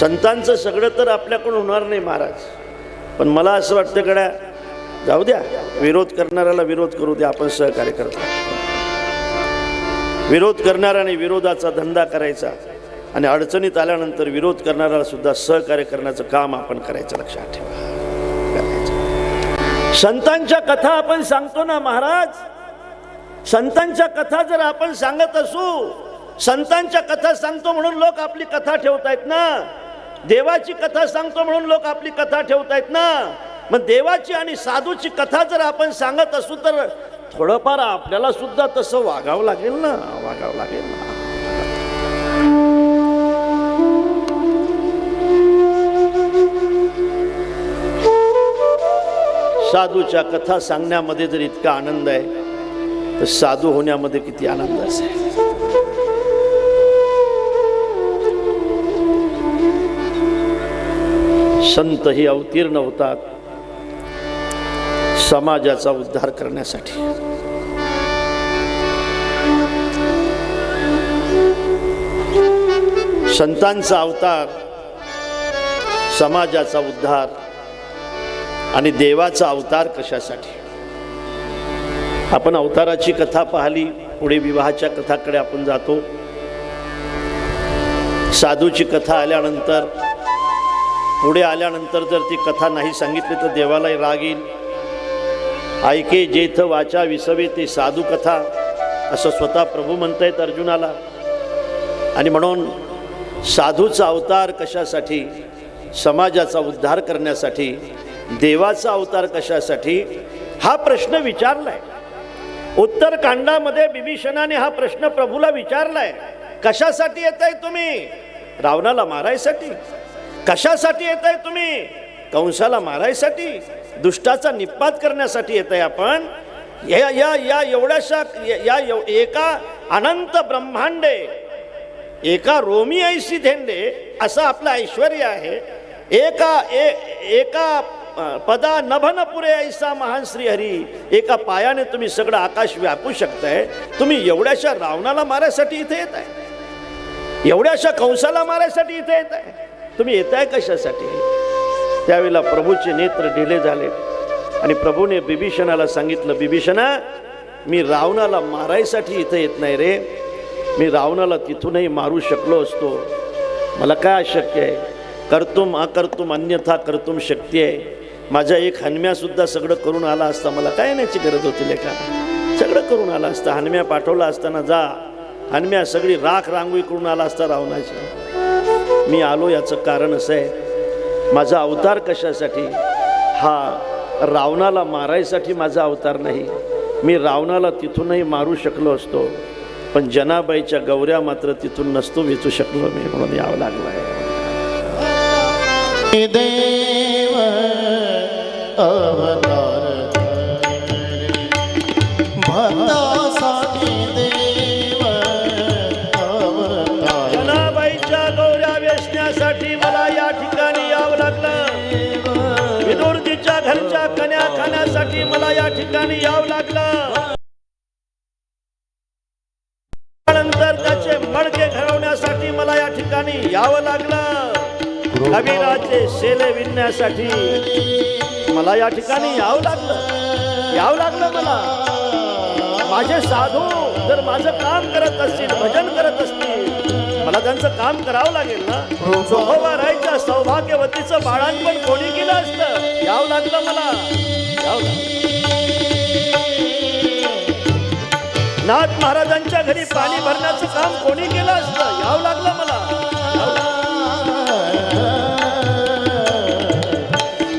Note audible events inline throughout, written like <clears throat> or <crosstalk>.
संतांचं सगळं तर आपल्याकडून होणार नाही महाराज. पण मला असं वाटतं गड्या जाऊ द्या. विरोध करणाऱ्याला विरोध करू द्या आपण सहकार्य करतो. विरोध करणाऱ्याने विरोधाचा धंदा करायचा आणि अडचणीत आल्यानंतर विरोध करणाऱ्याला सुद्धा सहकार्य करण्याचं काम आपण करायचं लक्षात ठेवा. संतांच्या कथा आपण सांगतो ना महाराज. संतांच्या कथा जर आपण सांगत असू संतांच्या कथा सांगतो म्हणून लोक आपली कथा ठेवतायत ना. देवाची कथा सांगतो म्हणून लोक आपली कथा ठेवतायत ना. मग देवाची आणि साधूची कथा जर आपण सांगत असू तर थोडंफार आपल्याला सुद्धा तसं वागावं लागेल ना वागावं लागेल ना. साधूच्या कथा सांगण्यामध्ये जर इतका आनंद आहे तर साधू होण्यामध्ये किती आनंद असेल. संतही अवतीर्ण होतात समाजाचा उद्धार करण्यासाठी. संतांचा अवतार समाजाचा उद्धार आणि देवाचा अवतार कशासाठी? आपण अवताराची कथा पाहिली पुढे विवाहाच्या कथाकडे आपण जातो. साधूची कथा आल्यानंतर पुढे आल्यानंतर जर ती कथा नाही सांगितली तर देवालाही राग येईल. ऐके जेथ वाचा विसवे ते साधू कथा असं स्वतः प्रभू म्हणत आहेत अर्जुनाला. आणि म्हणून साधूचा अवतार कशासाठी समाजाचा उद्धार करण्यासाठी देवाचा अवतार कशासाठी हा प्रश्न विचारलाय. उत्तरकांडामध्ये बिभीषणाने हा प्रश्न प्रभूला विचारलाय. कशासाठी येत आहे तुम्ही? रावणाला मारायसाठी. कशासाठी येत आहे तुम्ही? कंसाला मारायसाठी दुष्टाचा निपात करण्यासाठी येत आहे आपण? या या या एवढ्याशा या- या एका अनंत ब्रह्मांडे एका रोमी ऐशी धेंडे असं आपलं ऐश्वर आहे. एका ए, एका पदा नभन पुरे ऐसा महान श्रीहरी एका पायाने तुम्ही सगळं आकाश व्यापू शकताय. तुम्ही एवढ्याशा रावणाला मारायसाठी इथे येत आहे एवढ्याशा कंसाला मारायसाठी इथे येत आहे तुम्ही येत आहे कशासाठी? त्यावेळेला प्रभूचे नेत्र ढिले झाले. आणि प्रभूने बिभीषणाला सांगितलं बिभीषणा मी रावणाला मारायसाठी इथं येत नाही रे. मी रावणाला तिथूनही मारू शकलो असतो. मला काय अशक्य आहे? करतुम अकर्तुम अन्यथा कर्तुम शक्ती आहे. माझ्या एक हनम्यासुद्धा सगळं करून आला असता मला काय येण्याची गरज होती लेखा? सगळं करून आला असता हनम्या पाठवला असताना जा. हनम्या सगळी राख रांगोळी करून आला असता रावणाची. मी आलो याचं कारण असं आहे. माझा अवतार कशासाठी? हा रावणाला मारायसाठी माझा अवतार नाही. मी रावणाला तिथूनही मारू शकलो असतो. पण जनाबाईच्या गौऱ्या मात्र तिथून नसतो वेचू शकलो मी म्हणून यावं लागलं आहे. देव अवतार मला या ठिकाणी यावं लागलं. नंतर त्याचे मडके घडवण्यासाठी मला या ठिकाणी यावं लागलं. कबीराचे शेले विणण्यासाठी मला या ठिकाणी यावं लागलं. यावं लागलं मला. माझे साधू जर माझं काम करत असतील भजन करत असतील मला त्यांचं काम करावं लागेल ना? सोहोबा राहायच्या सौभाग्यवतीचं बाळांपण कोणी केलं असतं? यावं लागलं मला. यावं लागलं. नाथ महाराजांच्या घरी पाणी भरण्याचं काम कोणी केलं असतं? यावं लागलं मला.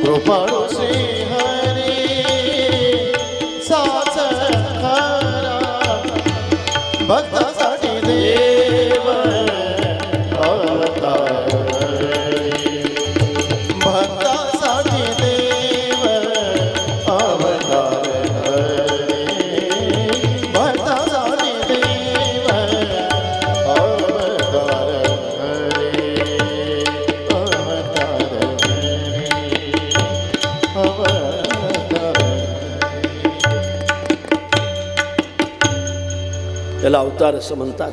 कृपाळू याला अवतार असं म्हणतात.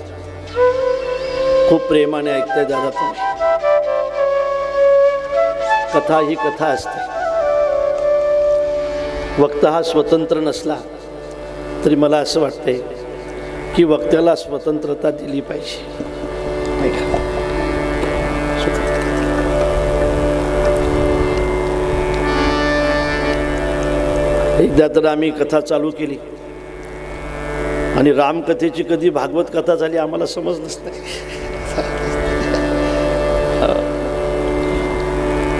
खूप प्रेमाने ऐकताय दादा तुम्ही. कथा ही कथा असते. वक्ता हा स्वतंत्र नसला तरी मला असं वाटते की वक्त्याला स्वतंत्रता दिली पाहिजे. एकदा तर आम्ही कथा चालू केली. आणि रामकथेची कधी भागवत कथा झाली आम्हाला समजलंच नाही.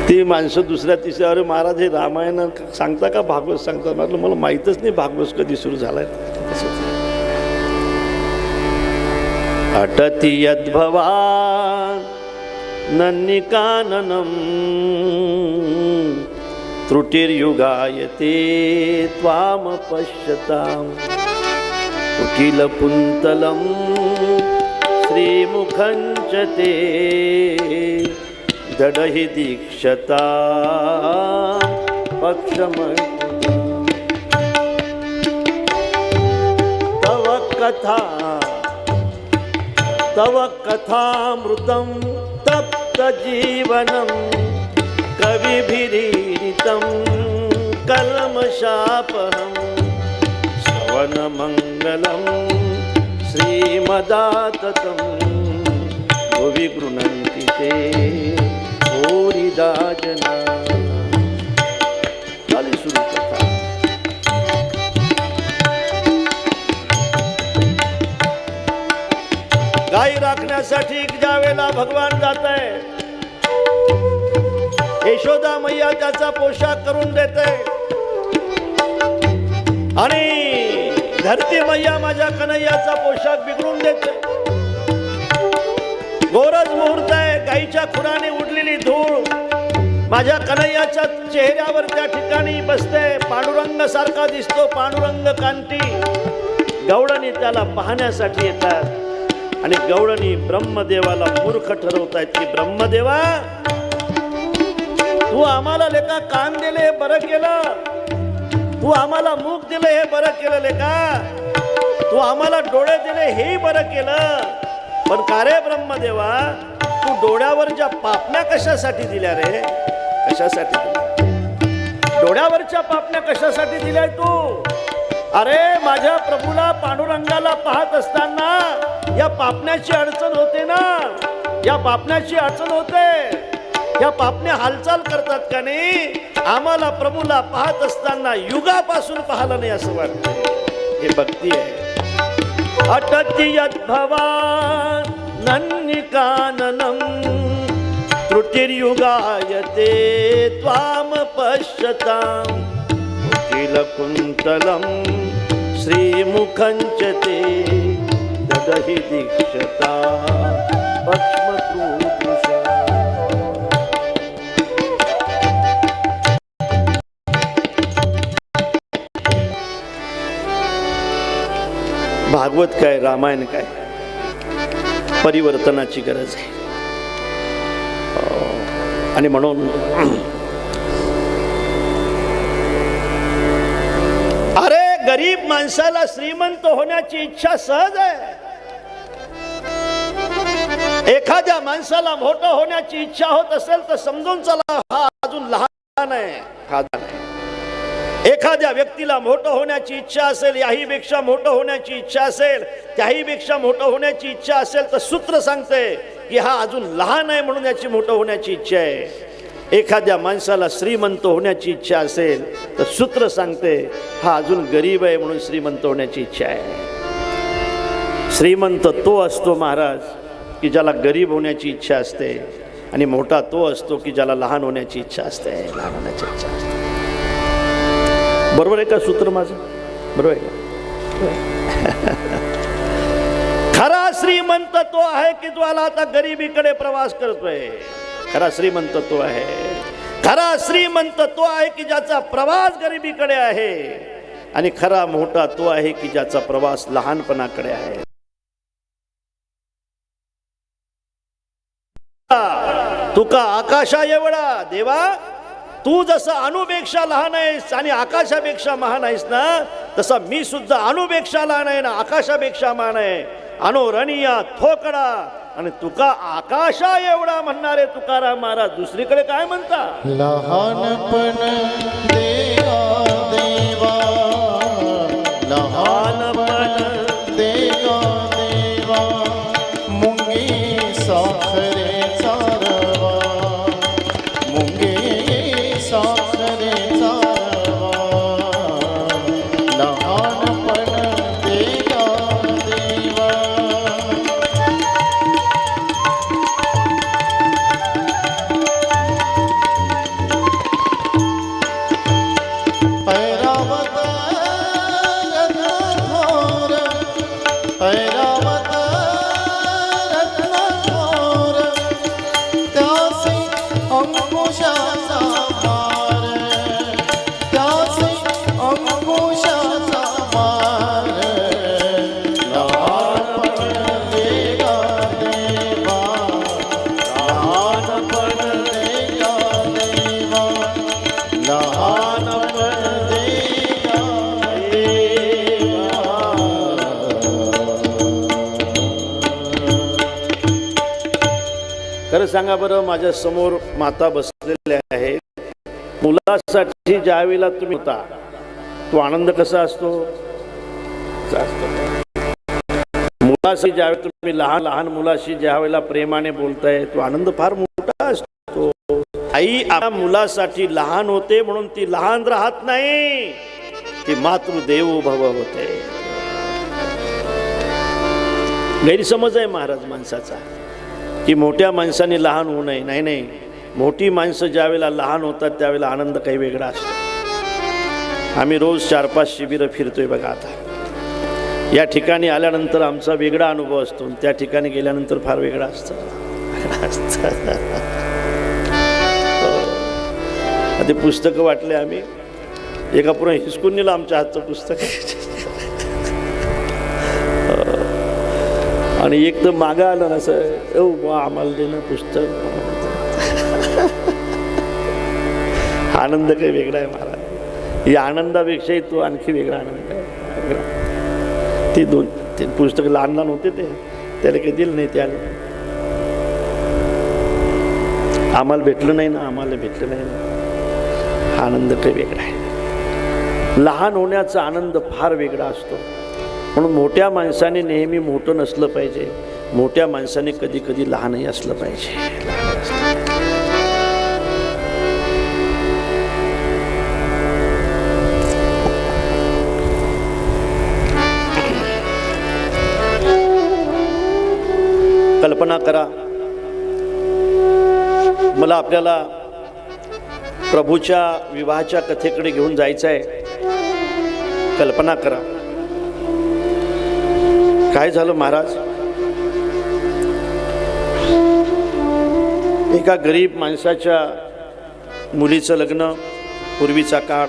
ती माणसं दुसऱ्या तिसऱ्या अरे महाराज हे रामायण सांगता का भागवत सांगता? म्हटलं मला माहीतच नाही भागवत कधी सुरू झालाय. अटति यद्भवान नन्निकाननं त्रुटिर्युगायते त्वामपश्यताम्। कुटिलपुन्तलं श्रीमुखं च ते दडहि दीक्षता पक्षम तव कथा तव कथामृतं तप्तजीवनं कविभिरीडितं कलमशापहम्। श्रवणमङ्गलं श्रीमदाततं भुवि गृह्णन्ति ते होरिदाजना गाई राखण्यासाठी ज्या वेळेला भगवान जात आहे यशोदा मैया त्याचा पोशाख करून देते आणि धरती मैया माझ्या कन्हैयाचा पोशाख बिघडून देते गोरज मुहूर्त आहे गाईच्या खुराने उडलेली धूळ. माझ्या कन्हैयाच्या चेहऱ्यावर त्या ठिकाणी बसते पांडुरंग सारखा दिसतो पांडुरंग कांती. गवळणी त्याला पाहण्यासाठी येतात. आणि गवळणी ब्रह्मदेवाला मूर्ख ठरवतायत की ब्रह्मदेवा तू आम्हाला लेखा कान दिले बरं केलं. तू आम्हाला मुख दिलं हे बरं केलं लेका तू आम्हाला डोळे दिले हेही बरं केलं. पण का रे ब्रह्मदेवा? तू डोळ्यावरच्या पापण्या कशासाठी दिल्या रे? कशासाठी? दिल्या डोळ्यावरच्या पापण्या कशासाठी दिल्या तू? अरे माझ्या प्रभूला पांडुरंगाला पाहत असताना या पापण्याची अडचण होते ना? या पापण्याची अडचण होते. या पापण्या हालचाल करतात का नाही? आम्हाला प्रभूला पाहत असताना युगापासून पाहिलं नाही असं वाटतं हे भक्ती आहे. अटति यद्भवान् नन्निकाननं त्रुटिर्युगायते त्वाम पश्यताम। कुटिलकुन्तलं श्रीमुखं च ते ददहि दीक्षता भागवत काय रामायण काय? परिवर्तनाची गरज आहे. आणि म्हणून <clears throat> अरे गरीब माणसाला श्रीमंत होण्याची इच्छा सहज आहे. एखाद्या माणसाला मोठं होण्याची इच्छा होत असेल तर समजून चला हा अजून लहान आहे. हा लहान आहे एखाद्या व्यक्तीला मोठं होण्याची इच्छा असेल याहीपेक्षा मोठं होण्याची इच्छा असेल त्याहीपेक्षा मोठं होण्याची इच्छा असेल तर सूत्र सांगते की हा अजून लहान आहे म्हणून याची मोठं होण्याची इच्छा आहे. एखाद्या माणसाला श्रीमंत होण्याची इच्छा असेल तर सूत्र सांगते हा अजून गरीब आहे म्हणून श्रीमंत होण्याची इच्छा आहे. श्रीमंत तो असतो महाराज की ज्याला गरीब होण्याची इच्छा असते आणि मोठा तो असतो की ज्याला लहान होण्याची इच्छा असते. लहान होण्याची इच्छा असते. बरोबर आहे का सूत्र माझं? बरोबर आहे का? <laughs> खरा श्रीमंत तो आहे की ज्याला आता गरिबीकडे प्रवास करतोय? खरा श्रीमंत तो आहे. खरा श्रीमंत तो आहे की ज्याचा प्रवास गरिबीकडे आहे? आणि खरा मोठा तो आहे की ज्याचा प्रवास लहानपणाकडे आहे? तुका आकाशा एवढा देवा. तू जसं अणुपेक्षा लहान आहेस आणि आकाशापेक्षा महान आहेस ना तसा मी सुद्धा अणुपेक्षा लहान आहे ना आकाशापेक्षा महान आहे. अणुरणीया थोकडा. आणि तुका आकाशा एवढा म्हणणारे तुकाराम महाराज दुसरीकडे काय म्हणता? लहानपण खरं सांगा बरं माझ्यासमोर माता बसलेल्या आहेत मुलासाठी ज्या वेळेला तुम्ही होता तो आनंद कसा असतो? मुलाशी ज्यावेळी तुम्ही लहान लहान मुलाशी ज्या वेळेला प्रेमाने बोलताय तो आनंद फार मोठा असतो. आई आपल्या मुलासाठी लहान होते म्हणून ती लहान राहत नाही. ती मातृदेव भव होते. गैरसमज आहे महाराज माणसाचा. की मोठ्या माणसाने लहान होऊ नये. नाही नाही. मोठी माणसं ज्यावेळेला लहान होतात त्यावेळेला आनंद काही वेगळा असतो. आम्ही रोज चार पाच शिबिरं फिरतोय बघा आता. या ठिकाणी आल्यानंतर आमचा वेगळा अनुभव असतो. आणि त्या ठिकाणी गेल्यानंतर फार वेगळा असतो. <laughs> ते पुस्तकं वाटले आम्ही. एका पुन्हा हिसकून नेलं आमच्या हातचं पुस्तक. <laughs> आणि एक तर मागं आलं ना असं ओ बा आम्हाला दे ना पुस्तक. <laughs> आनंद काही वेगळा आहे महाराज. या आनंदापेक्षाही तो आणखी वेगळा आनंद आहे. दोन ते पुस्तक लहान लहान होते ते त्याला काही दिलं नाही त्याला आम्हाला भेटलं नाही ना आम्हाला भेटलं नाही ना. आनंद काही वेगळा आहे. लहान होण्याचा आनंद फार वेगळा असतो. म्हणून मोठ्या माणसाने नेहमी मोठं नसलं पाहिजे. मोठ्या माणसाने कधी कधी लहानही असलं पाहिजे. कल्पना करा. मला आपल्याला प्रभूच्या विवाहाच्या कथेकडे घेऊन जायचं आहे कल्पना करा. काय झालं महाराज? एका गरीब माणसाच्या मुलीचं लग्न पूर्वीचा काळ.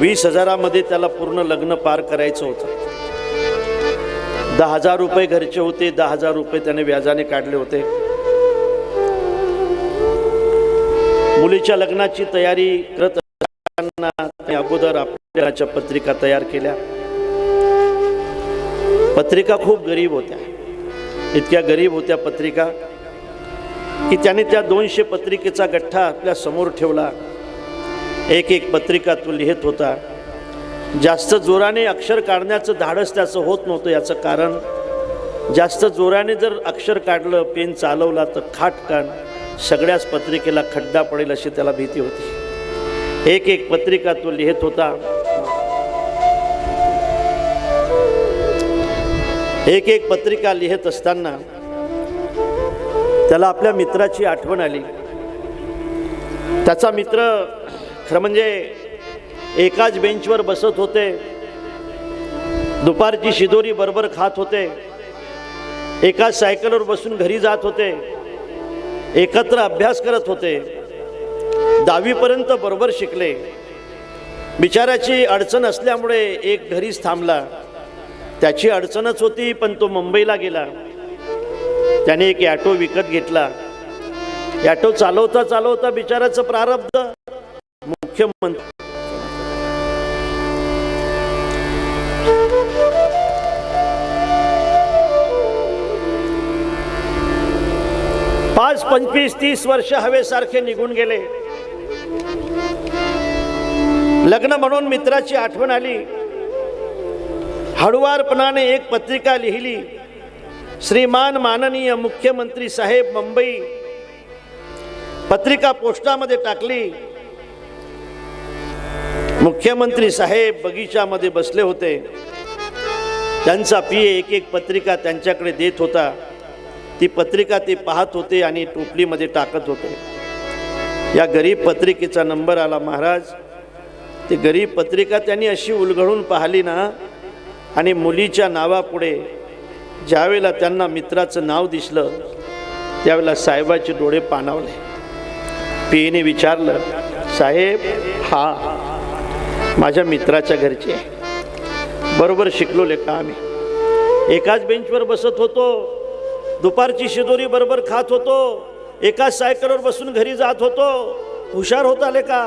वीस हजारामध्ये त्याला पूर्ण लग्न पार करायचं होतं. दहा हजार रुपये घरचे होते दहा हजार रुपये त्याने व्याजाने काढले होते. मुलीच्या लग्नाची तयारी करत असताना अगोदर आपल्या पत्रिका तयार केल्या. पत्रिका खूप गरीब होत्या. इतक्या गरीब होत्या पत्रिका की त्याने त्या दोनशे पत्रिकेचा गठ्ठा आपल्यासमोर ठेवला. एक एक पत्रिका तो लिहित होता. जास्त जोराने अक्षर काढण्याचं धाडस त्याचं होत नव्हतं याचं कारण जास्त जोराने जर अक्षर काढलं पेन चालवला तर खाटकान सगळ्याच पत्रिकेला खड्डा पडेल अशी त्याला भीती होती. एक एक पत्रिका तो लिहित होता. एक एक पत्रिका लिहित असताना त्याला आपल्या मित्राची आठवण आली. त्याचा मित्र खरं म्हणजे एकाच बेंचवर बसत होते. दुपारची शिदोरी बरोबर खात होते. एकाच सायकलवर बसून घरी जात होते. एकत्र अभ्यास करत होते. दहावीपर्यंत बरोबर शिकले. बिचाराची अडचण असल्यामुळे एक घरीच थांबला. त्याची अडचणच होती पण तो मुंबईला गेला. त्याने एक ॲटो विकत घेतला. ॲटो चालवता चालवता बिचाराचं प्रारब्ध मुख्यमंत्री पाच पंचवीस तीस वर्ष हवेसारखे निघून गेले. लग्न म्हणून मित्राची आठवण आली. हळुवारपणाने एक पत्रिका लिहिली. श्रीमान माननीय मुख्यमंत्री साहेब मुंबई पत्रिका पोस्टामध्ये टाकली. मुख्यमंत्री साहेब बगीचामध्ये बसले होते. त्यांचा पिये एक एक पत्रिका त्यांच्याकडे देत होता. ती पत्रिका ते पाहत होते आणि टोपलीमध्ये टाकत होते. या गरीब पत्रिकेचा नंबर आला महाराज. ती गरीब पत्रिका त्यांनी अशी उलगडून पाहिली ना आणि मुलीच्या नावापुढे ज्यावेळेला त्यांना मित्राचं नाव दिसलं त्यावेळेला साहेबाचे डोळे पाणावले. पीने विचारलं साहेब हा माझ्या मित्राच्या घरचे आहे. बरोबर शिकलो लेखा आम्ही? एकाच बेंचवर बसत होतो दुपारची शिदोरी बरोबर खात होतो एकाच सायकलवर बसून घरी जात होतो. हुशार होता लेका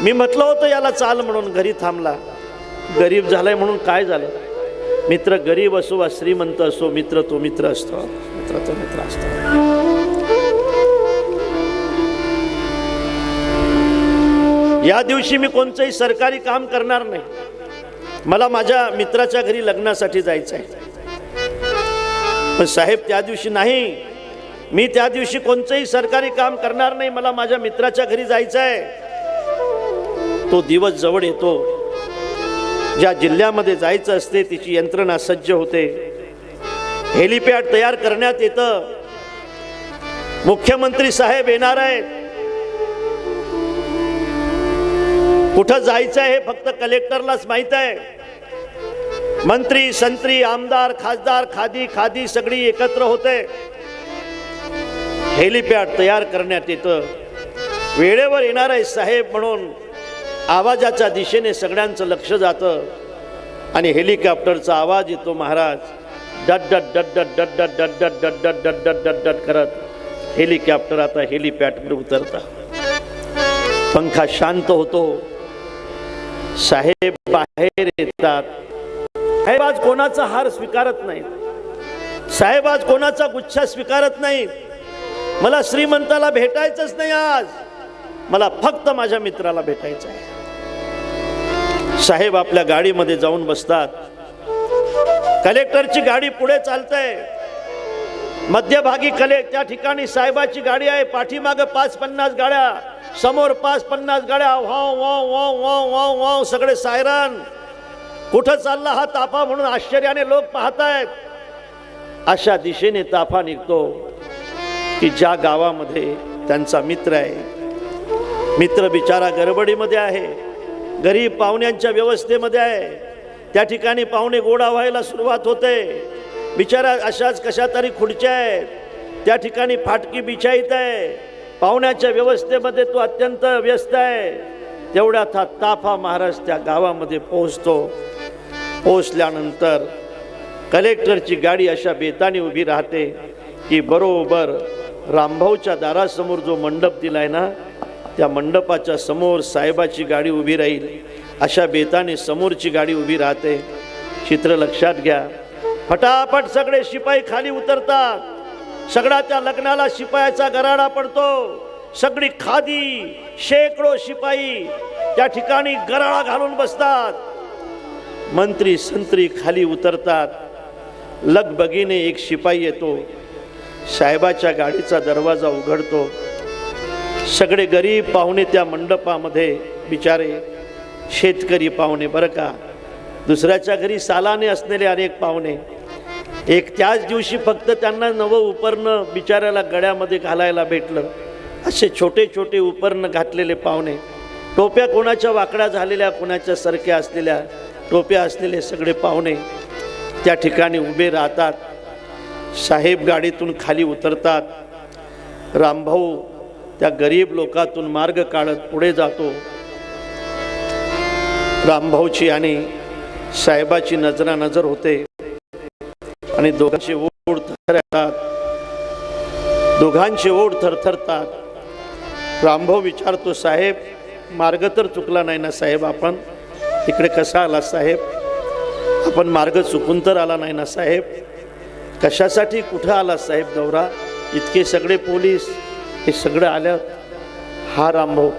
मी म्हटलं होतं याला चाल म्हणून घरी थांबला. गरीब झालाय म्हणून काय झालं? मित्र गरीब असो वा श्रीमंत असो मित्र तो मित्र असतो. मित्र तो मित्र असतो. या दिवशी मी कोणतंही सरकारी काम करणार नाही. मला माझ्या मित्राच्या घरी लग्नासाठी जायचं आहे पण साहेब त्या दिवशी नाही. मी त्या दिवशी कोणतंही सरकारी काम करणार नाही. मला माझ्या मित्राच्या घरी जायचं आहे तो दिवस जवळ येतो. ज्या जिल्ह्यामध्ये जायचं असते तिची यंत्रणा सज्ज होते. हेलिपॅड तयार करण्यात येतं. मुख्यमंत्री साहेब येणार आहेत. कुठं जायचं आहे हे फक्त कलेक्टरलाच माहीत आहे. मंत्री संत्री आमदार खासदार खादी खादी सगळी एकत्र होते. हेलिपॅड तयार करण्यात येतं. वेळेवर येणार आहे साहेब म्हणून. आवाजाच्या दिशेने सगळ्यांचं लक्ष जातं आणि हेलिकॉप्टरचा आवाज येतो महाराज डट डट डट डट डट डट डट डट डट डट डट डट डट डट करत हेलिकॉप्टर आता हेलिपॅडवर उतरतं पंखा शांत होतो साहेब बाहेर येतात साहेब आज कोणाचा हार स्वीकारत नाही साहेब आज कोणाचा गुच्छा स्वीकारत नाही मला श्रीमंताला भेटायचंच नाही आज मला फक्त माझ्या मित्राला भेटायचं आहे. साहेब आपल्या गाडीमध्ये जाऊन बसतात. कलेक्टरची गाडी पुढे चालते मध्यभागी कले त्या ठिकाणी साहेबाची गाडी आहे. पाठीमागं पाच पन्नास गाड्या समोर पाच पन्नास गाड्या. Wow wow wow wow wow wow सगळे सायरन. कुठं चालला हा ताफा म्हणून आश्चर्याने लोक पाहतायत. अशा दिशेने ताफा निघतो की ज्या गावामध्ये त्यांचा मित्र आहे मित्र बिचारा गडबडीमध्ये आहे. गरीब पाहुण्यांच्या व्यवस्थेमध्ये आहे. त्या ठिकाणी पाहुणे गोडा व्हायला सुरुवात होते. बिचारा अशाच कशा तरी खुर्च्या आहेत. त्या ठिकाणी फाटकी बिछाईत आहे. पाहुण्याच्या व्यवस्थेमध्ये तो अत्यंत व्यस्त आहे. तेवढ्यात हा ताफा महाराज त्या गावामध्ये पोहोचतो. पोहोचल्यानंतर कलेक्टरची गाडी अशा बेताने उभी राहते की बरोबर रामभाऊच्या दारासमोर जो मंडप दिला आहे ना त्या मंडपाच्या समोर साहेबाची गाडी उभी राहील. अशा बेताने समोरची गाडी उभी राहते. चित्र लक्षात घ्या. फटाफट सगळे शिपाई खाली उतरतात. सगळा त्या लग्नाला शिपायाचा गराडा पडतो. सगळी खादी शेकडो शिपाई त्या ठिकाणी गराळा घालून बसतात. मंत्री संत्री खाली उतरतात. लगबगीने एक शिपाई येतो. साहेबाच्या गाडीचा दरवाजा उघडतो. सगळे गरीब पाहुणे त्या मंडपामध्ये बिचारे शेतकरी पाहुणे बरं का? दुसऱ्याच्या घरी सालाने असलेले अनेक पाहुणे. एक त्याच दिवशी फक्त त्यांना नवं उपरणं बिचाऱ्याला गळ्यामध्ये घालायला भेटलं. असे छोटे छोटे उपरणं घातलेले पाहुणे. टोप्या कोणाच्या वाकड्या झालेल्या कोणाच्या सरक्या असलेल्या टोप्या असलेले सगळे पाहुणे त्या ठिकाणी उभे राहतात. साहेब गाडीतून खाली उतरतात. रामभाऊ त्या गरीब लोकातून मार्ग काढत पुढे जातो. रामभाऊची आणि साहेबाची नजरानजर होते. आणि दोघांचे ओढ थरथरतात. दोघांचे ओढ थरथरतात. रामभाऊ विचारतो साहेब मार्ग तर चुकला नाही ना साहेब? आपण इकडे कसा आला साहेब? आपण मार्ग चुकून तर आला नाही ना साहेब? कशासाठी कुठं आला साहेब दौरा? इतके सगळे पोलीस हे सगळं आलं. हा रामभाऊ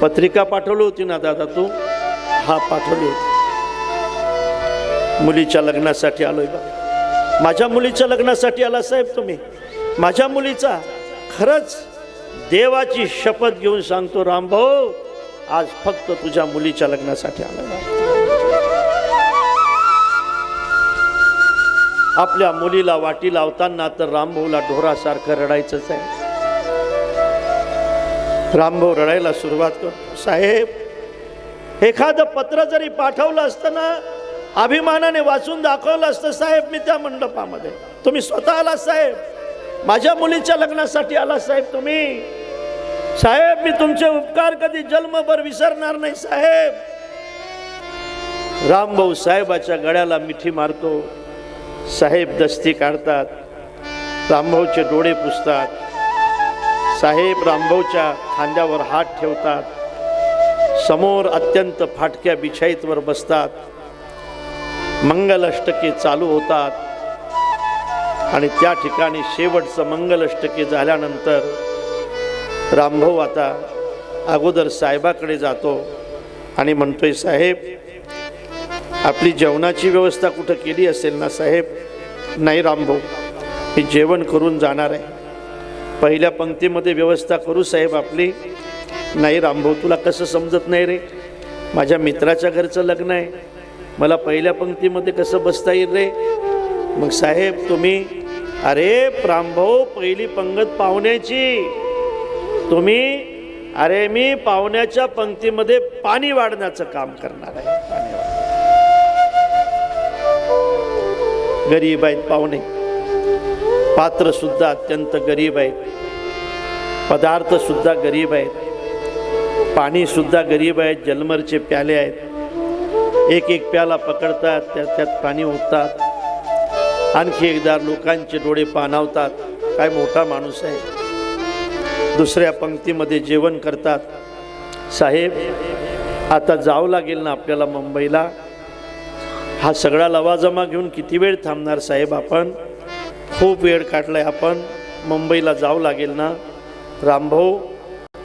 पत्रिका पाठवली होती ना दादा तू? हा पाठवली होती. मुलीच्या लग्नासाठी आलोय बा माझ्या मुलीच्या लग्नासाठी आला साहेब तुम्ही. माझ्या मुलीचा खरंच देवाची शपथ घेऊन सांगतो रामभाऊ आज फक्त तुझ्या मुलीच्या लग्नासाठी आला आपल्या मुलीला वाटी लावताना तर रामभाऊला ढोरासारखं रडायचंच आहे. रामभाऊ रडायला सुरुवात करतो. साहेब एखादं पत्र जरी पाठवलं असतं ना अभिमानाने वाचून दाखवलं असतं साहेब मी त्या मंडपामध्ये. तुम्ही स्वतः आला साहेब. माझ्या मुलीच्या लग्नासाठी आला साहेब तुम्ही. साहेब मी तुमचे उपकार कधी जन्मभर विसरणार नाही साहेब. रामभाऊ साहेबाच्या गळ्याला मिठी मारतो. साहेब दस्ती काढतात. रामभाऊचे डोळे पुसतात. साहेब रामभाऊच्या खांद्यावर हात ठेवतात. समोर अत्यंत फाटक्या बिछाईतवर बसतात. मंगलष्टके चालू होतात. आणि त्या ठिकाणी शेवटचं मंगलष्टके झाल्यानंतर रामभाऊ आता अगोदर साहेबाकडे जातो आणि म्हणतोय साहेब आपली जेवणाची व्यवस्था कुठं केली असेल ना साहेब? नाही रामभाऊ मी जेवण करून जाणार आहे. पहिल्या पंक्तीमध्ये व्यवस्था करू साहेब आपली. नाही रामभाऊ तुला कसं समजत नाही रे? माझ्या मित्राच्या घरचं लग्न आहे. मला पहिल्या पंक्तीमध्ये कसं बसता येईल रे? मग साहेब तुम्ही अरे रामभाऊ पहिली पंगत पाहुण्याची. तुम्ही अरे मी पाहुण्याच्या पंक्तीमध्ये पाणी वाढण्याचं काम करणार आहे. गरीब आहेत पाहुणे. पात्रसुद्धा अत्यंत गरीब आहेत. पदार्थसुद्धा गरीब आहेत. पाणीसुद्धा गरीब आहेत. जलमरचे प्याले आहेत. एक एक प्याला पकडतात त्यात त्यात पाणी ओततात. आणखी एकदा लोकांचे डोळे पाणावतात. काय मोठा माणूस आहे. दुसऱ्या पंक्तीमध्ये जेवण करतात. साहेब आता जावं लागेल ना आपल्याला मुंबईला? हा सगळा लवाजमा घेऊन किती वेळ थांबणार साहेब आपण? खूप वेळ काढला आहे आपण मुंबईला जावं लागेल ना? रामभाऊ